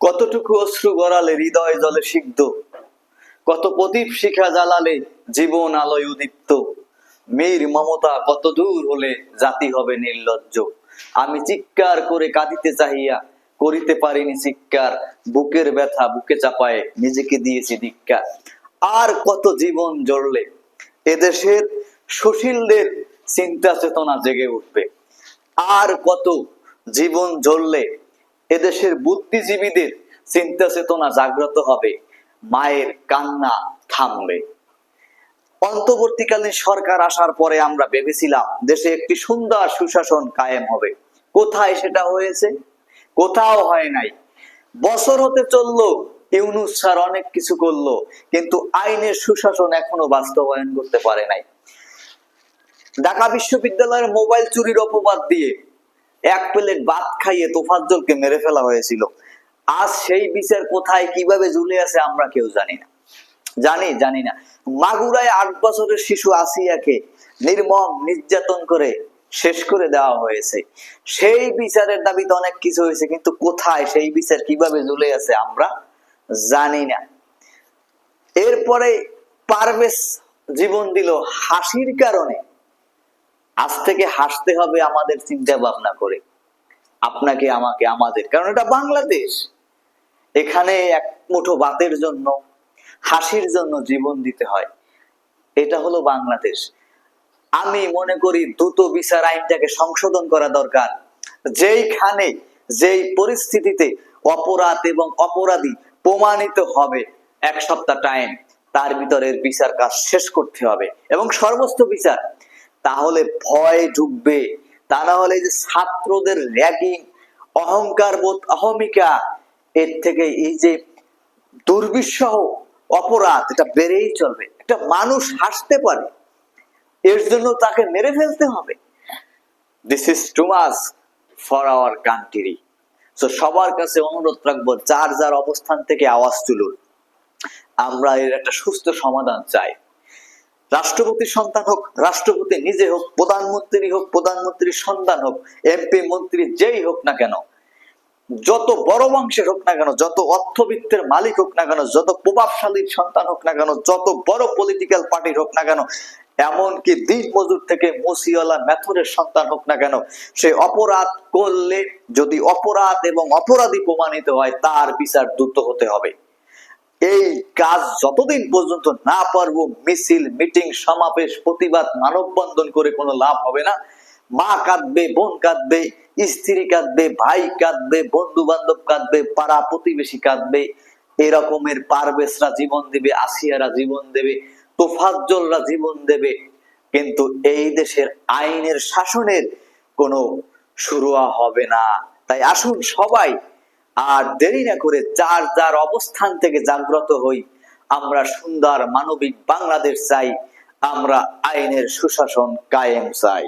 কতটুকু অশ্রু গড়ালে হৃদয় জলে সিদ্ধ? কত প্রদীপ শিখা জ্বালালে জীবন আলোয় উদীপ্ত? মেয়ের মমতা কত দূর হলে জাতি হবে নির্লজ্জ? আমি চিৎকার করে কাঁদিতে চাহিয়া করিতে পারিনি চিৎকার। বুকের ব্যথা বুকে চাপায় নিজেকে দিয়েছি ধিক্কার আর কত জীবন জড়লে এদেশের সুশীলদের চিন্তা চেতনা জেগে উঠবে। আর কত জীবন জ্বললে এদেশের বুদ্ধিজীবীদের চিন্তা চেতনা জাগ্রত হবে, মায়ের কান্না থামবে। অন্তর্বর্তীকালীন সরকার আসার পরে আমরা ভেবেছিলাম দেশে একটি সুন্দর সুশাসন কায়েম হবে। কোথায় সেটা হয়েছে? কোথাও হয় নাই। বছর হতে চলল, ইউনুস স্যার অনেক কিছু করল, কিন্তু আইনের সুশাসন এখনও বাস্তবায়ন করতে পারে নাই। ঢাকা বিশ্ববিদ্যালয়ের মোবাইল চুরির অপবাদ দিয়ে এক প্লেট ভাত খাইয়ে তোফাজ্জলকে মেরে ফেলা হয়েছিল। আজ সেই বিচার কোথায়, কীভাবে ঝুলে আছে, আমরা কেউ জানি না। জানি জানি না। মাগুরায় আট বছরের শিশু আসিয়াকে নির্মম, নির্যাতন করে শেষ করে দেওয়া হয়েছে। সেই বিচারের দাবিতে অনেক কিছু হয়েছে, কিন্তু কোথায়, সেই বিচার কীভাবে ঝুলে আছে, আমরা জানি না। এরপরে পারভেজ জীবন দিল হাসির কারণে। আজ থেকে হাসতে হবে আমাদের চিন্তা ভাবনা করে। আপনাকে, আমাকে, আমাদের। কারণ এটা বাংলাদেশ। এখানে এক মুঠো ভাতের জন্য, হাসির জন্য জীবন দিতে হয়। এটা হলো বাংলাদেশ। আমি মনে করি দ্রুত বিচার আইনটাকে সংশোধন করা দরকার। যেইখানে, যেই পরিস্থিতিতে অপরাধ এবং অপরাধী প্রমাণিত হবে এক সপ্তাহ টাইম তার ভিতরের বিচার কাজ শেষ করতে হবে। এবং সর্বোচ্চ বিচার তাহলে ভয় ঢুকবে। তা না হলে যে ছাত্রদের র্যাগিং, অহংকার বোধ, অহমিকা, এর থেকে এই যে দুর্বিষহ অপরাধ, এটা বেড়েই চলবে। একটা মানুষ হাসতে পারে, এর জন্য তাকে মেরে ফেলতে হবে। This is to must for our country তো সবার কাছে অনুরোধ রাখব, যার যার অবস্থান থেকে আওয়াজ তুলুন। আমরা এর একটা সুস্থ সমাধান চাই। রাষ্ট্রপতির সন্তান হোক, রাষ্ট্রপতি নিজে হোক, প্রধানমন্ত্রী হোক, প্রধানমন্ত্রীর সন্তান হোক, এমপি, মন্ত্রী যেই হোক না কেন, যত বড় বংশের হোক না কেন, যত অর্থবিত্তের মালিক হোক না কেন, যত প্রভাবশালীর সন্তান হোক না কেন, যত বড় পলিটিক্যাল পার্টির হোক না কেন, এমনকি দিন মজুর থেকে মুসিওয়ালা মেথরের সন্তান হোক না কেন, সে অপরাধ করলে যদি অপরাধ এবং অপরাধী প্রমাণিত হয়, তার বিচার দ্রুত হতে হবে। এই কাজ যতদিন পর্যন্ত না পারব, মিছিল, মিটিং, সমাবেশ, প্রতিবাদ, মানববন্ধন করে কোনো লাভ হবে না। মা কাঁদবে, বোন কাঁদবে, স্ত্রী কাঁদবে, ভাই কাঁদবে বন্ধু বান্ধব কাঁদবে, পাড়া প্রতিবেশী কাঁদবে। এরকমের পারবেশরা জীবন দেবে, আসিয়ারা জীবন দেবে, তোফাজ্জলরা জীবন দেবে। কিন্তু এই দেশের আইনের শাসনের কোনো শুরুয়া হবে না। তাই আসুন সবাই আর দেরি না করে যার যার অবস্থান থেকে জাগ্রত হই, আমরা সুন্দর মানবিক বাংলাদেশ চাই, আমরা আইনের সুশাসন কায়েম চাই।